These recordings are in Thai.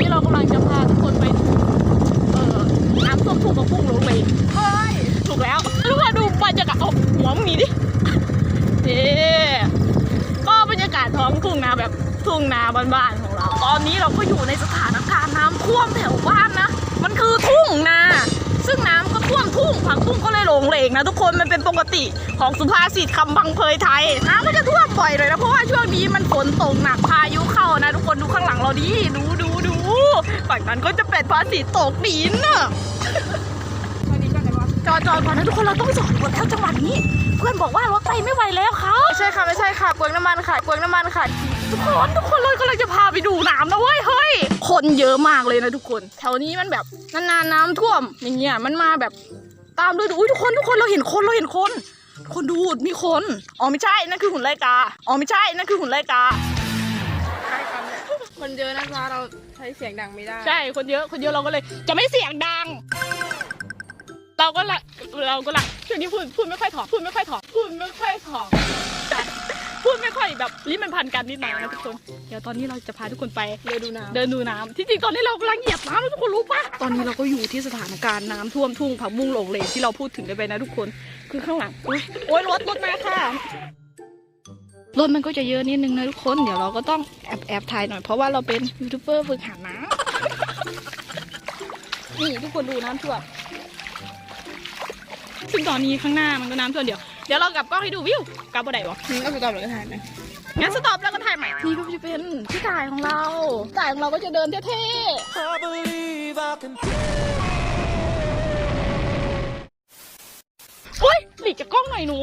นี้เรากำลังจะพาทุกคนไปเอ่อน้ำส้มถูกกระพุ่งลงไปเฮ้ยถูกแล้วทุกคาดูบรรยากาศเอาหัวมีดิเย้ก็บรรยากาศท้องทุ่งนาแบบทุ่งนาบ้านๆของเรา ตอนนี้เราก็อยู่ในสถานการณ์น้ำท่วมแถวบ้านนะ มันคือทุ่งนา ซึ่งน้ำก็ท่วมทุ่งผักทุ่งก็เลยหลงเหลงนะทุกคนมันเป็นปกติของสุภาษิตคำบังเพยไทยน้ำมันจะท่วมบ่อยเลยนะเพราะว่าช่วงนี้มันฝนตกหนักพายุเข้านะ ทุกคนดูข้างหลังเราดิดูดู ฝั่งนั้นก็จะเป็นภาษีตกดินน่ะจอดจอดก่อนนะทุกคนเราต้องจอดก่อนแล้วจังหวะนี้ เพื่อนบอกว่ารถไปไม่ไหวแล้วค่ะไม่ใช่ค่ะไม่ใช่ค่ะเปลืองน้ำมันค่ะเปลืองน้ำมันค่ะทุกคนทุกคนเลยกำลังจะพาไปดูน้ำนะเว้ยเฮ้ยคนเยอะมากเลยนะทุกคน แถวนี้มันแบบนานๆน้ำท่วมอย่างเงี้ยมันมาแบบตามด้วยดูอุ้ยทุกคนทุกคนเราเห็นคนเราเห็นคนทุกคนดูมีคนอ๋อไม่ใช่นั่นคือหุ่นไล่กาอ๋อไม่ใช่นั่นคือหุ่นไล่กาใช่ค่ะ คนเยอะนะคะเราใช้เสียงดังไม่ได้ ใช่คนเยอะคนเยอะเราก็เลย จะไม่เสียงดัง เราก็ละเราก็ละช่วงนี้พูดพูดไม่ค่อยถอดพูดไม่ค่อยถอดพูดไม่ค่อยถอดพูดไม่ค่อยแบบลิ้นมันพันกันนิดหน่อยนะทุกคน เดี๋ยวตอนนี้เราจะพาทุกคนไปเดินดูน้ำเดินดูน้ำที่จริงตอนนี้เรากำลังเหยียบน้ำนะทุกคนรู้ปะตอนนี้เราก็อยู่ที่สถานการณ์น้ำท่วมทุ่งผักบุ้งหลงเหลงที่เราพูดถึงกันไปนะทุกคน คือข้างหลังโอ๊ยโอ๊ยรถรถมาค่ะ รถมันก็จะเยอะนิดนึงนะทุกคน เดี๋ยวเราก็ต้องแอบแอบถ่ายหน่อยเพราะว่าเราเป็นยูทูบเบอร์ฝึกหัดน้ำนี่ทุกคนดูน้ำท่วมซึ่งตอนนี้ข้างหน้ามันก็น้ำท่วมเดี๋ยวเดี๋ยวเรากลับกล้องให้ดูวิวกลับบ่ได้บ่นี่ก็จะตอบหลังถ่ายไหมงั้นสต็อปแล้วก็ถ่ายใหม่นี่ก็จะเป็นพี่ถ่ายของเราถ่ายของเราก็จะเดินเท่ I believe I can ๆเฮ้ยหลีกจากกล้องหน่อยหนู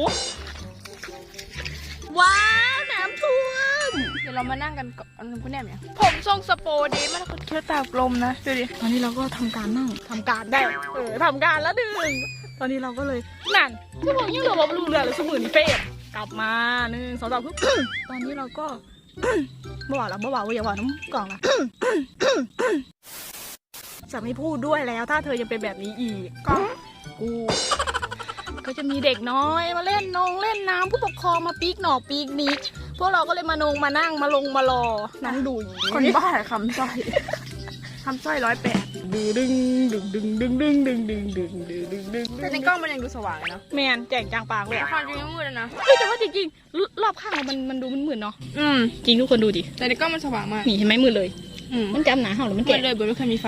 ว้าวน้ำท่วมเดี๋ยวเรามานั่งกันก่อนคุณแนมเนี่ยผมทรงสโปร์ดีมากเชื้อตากลมนะดูดิตอนนี้เราก็ทำการนั่งทำการได้เออทำการแล้วดึงตอนนี้เราก็เลยนั่นที่บอกยังเหลือว่าลูเรือหรือสมุนเฟสกลับมาหนึ่งสองสามปึ๊บตอนนี้เราก็เมื่อวานเราเมื่อวานว่าอย่าว่าน้ำกล่องละจะไม่พูดด้วยแล้วถ้าเธอยังเป็นแบบนี้อีกก็กูก็จะมีเด็กน้อยมาเล่นนองเล่นน้ำผู้ปกครองมาปีกหนอกปีกนิก พวกเราก็เลยมานงมานั่งมาลงมารอนั่งดูอย่างนี้คนบ้าคำสร้อยคำสร้อยร้อยแปดดึงดึงดึงดึงดึงดึงดึงดึงดึงดึงดึงดึงแต่ในกล้องมันยังดูสว่างเลยเนาะแมนแจงจางปางเลยอะความจริงมันมืดเลยนะเฮ้ยแต่ว่าจริงๆรอบข้างเรามันมันดูมันมืดเนาะอืมจริงทุกคนดูดิแต่ในกล้องมันสว่างมากนี่เห็นไหมมืดเลย อืมมันจำหนาเห่าหรือมันมืแก่ดเลยบนไม่เคยมีไฟ